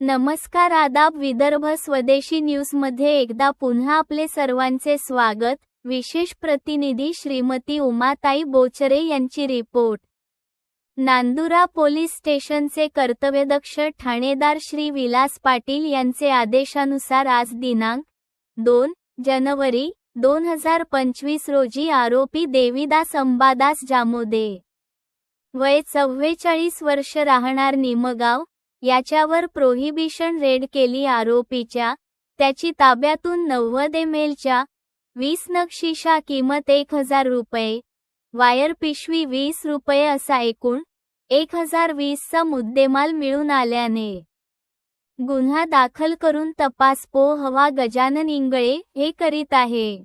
नमस्कार आदाब विदर्भ स्वदेशी न्यूजमध्ये एकदा पुन्हा आपले सर्वांचे स्वागत. विशेष प्रतिनिधी श्रीमती उमाताई बोचरे यांची रिपोर्ट. नांदुरा पोलीस स्टेशनचे कर्तव्यदक्ष ठाणेदार श्री विलास पाटील यांचे आदेशानुसार आज दिनांक दोन जानेवारी दोन हजार पंचवीस रोजी आरोपी देवीदास अंबादास जामोदे. वय चव्वेचाळीस वर्ष राहणार निमगाव याच्यावर प्रोहिबिशन रेड केली आरोपीच्या त्याची ताब्यातून नव्वद एम एलच्या वीस नग शिशा किंमत एक हजार रुपये वायर पिशवी वीस रुपये असा एकूण एक हजार वीसचा मुद्देमाल मिळून आल्याने. गुन्हा दाखल करून तपास पो हवा गजानन इंगळे हे करीत आहे.